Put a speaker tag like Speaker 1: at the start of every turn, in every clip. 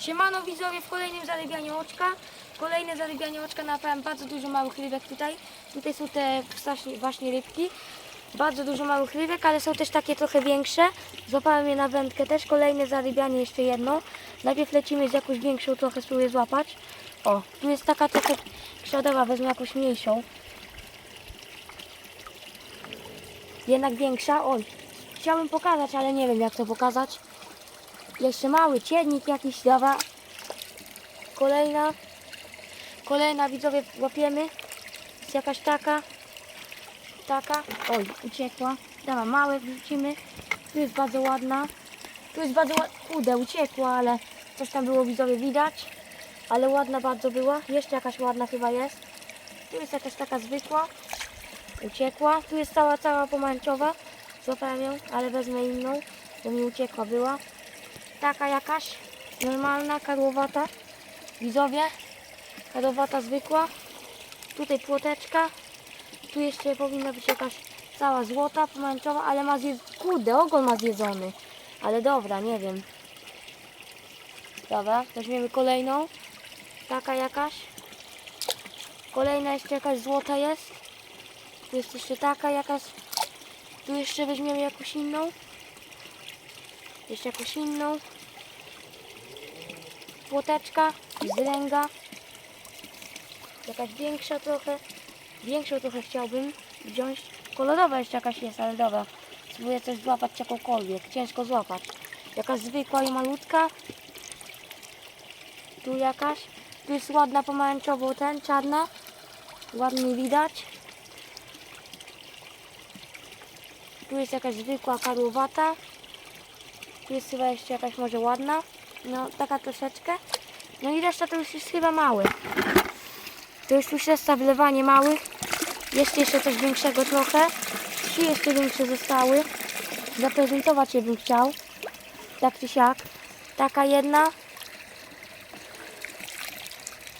Speaker 1: Siemano widzowie w kolejnym zarybianiu oczka. Kolejne zarybianie oczka, napałem bardzo dużo małych rybek tutaj. Tutaj są te właśnie- rybki. Bardzo dużo małych rybek, ale są też takie trochę większe. Złapałem je na wędkę też. Kolejne zarybianie, jeszcze jedno. Najpierw lecimy z jakąś większą, trochę spróbuję złapać. O, tu jest taka trochę krzadowa, wezmę jakąś mniejszą. Jednak większa. Oj, chciałbym pokazać, ale nie wiem jak to pokazać. Jeszcze mały ciennik jakiś, dobra. Kolejna. Kolejna widzowie łapiemy. Jest jakaś taka. Taka. Oj, uciekła. Dobra, małe wrzucimy. Tu jest bardzo ładna. Tu jest bardzo ładna. Uciekła, ale coś tam było widzowie widać. Ale ładna bardzo była. Jeszcze jakaś ładna chyba jest. Tu jest jakaś taka zwykła. Uciekła. Tu jest cała, cała pomarańczowa. Złapałem ją, ale wezmę inną, bo mi uciekła była. Taka jakaś normalna, karłowata. Widzowie, karłowata zwykła. Tutaj płoteczka. Tu jeszcze powinna być jakaś cała złota, pomarańczowa, ale ma zjedz... Kurde, ogon ma zjedzony. Ale dobra, nie wiem. Dobra, weźmiemy kolejną. Taka jakaś. Kolejna jeszcze jakaś złota jest. Tu jest jeszcze taka jakaś. Tu jeszcze weźmiemy jakąś inną. Jeszcze jakąś inną. Płoteczka, zręga. Jakaś większa trochę. Większą trochę chciałbym wziąć. Kolorowa jeszcze jakaś jest, ale dobra. Spróbuję coś złapać jakąkolwiek. Ciężko złapać. Jakaś zwykła i malutka. Tu jakaś. Tu jest ładna pomarańczowo ten, czarna. Ładnie widać. Tu jest jakaś zwykła karłowata. Tu jest chyba jeszcze jakaś może ładna. No taka troszeczkę. No i reszta to już jest chyba małe. To jest już reszta wylewanie małych. Jest jeszcze coś większego trochę. Trzy jeszcze większe zostały. Zaprezentować je bym chciał. Tak czy siak. Taka jedna.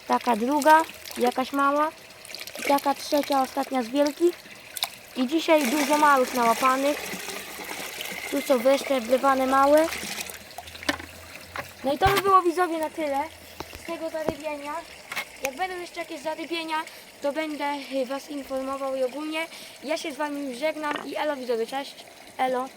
Speaker 1: Taka druga. Jakaś mała. I taka trzecia, ostatnia z wielkich. I dzisiaj dużo małych nałapanych. Tu są wreszcie wlewane małe. No i to by było widzowie na tyle z tego zarybienia. Jak będą jeszcze jakieś zarybienia, to będę Was informował i ogólnie. Ja się z Wami żegnam i elo widzowie, cześć. Elo.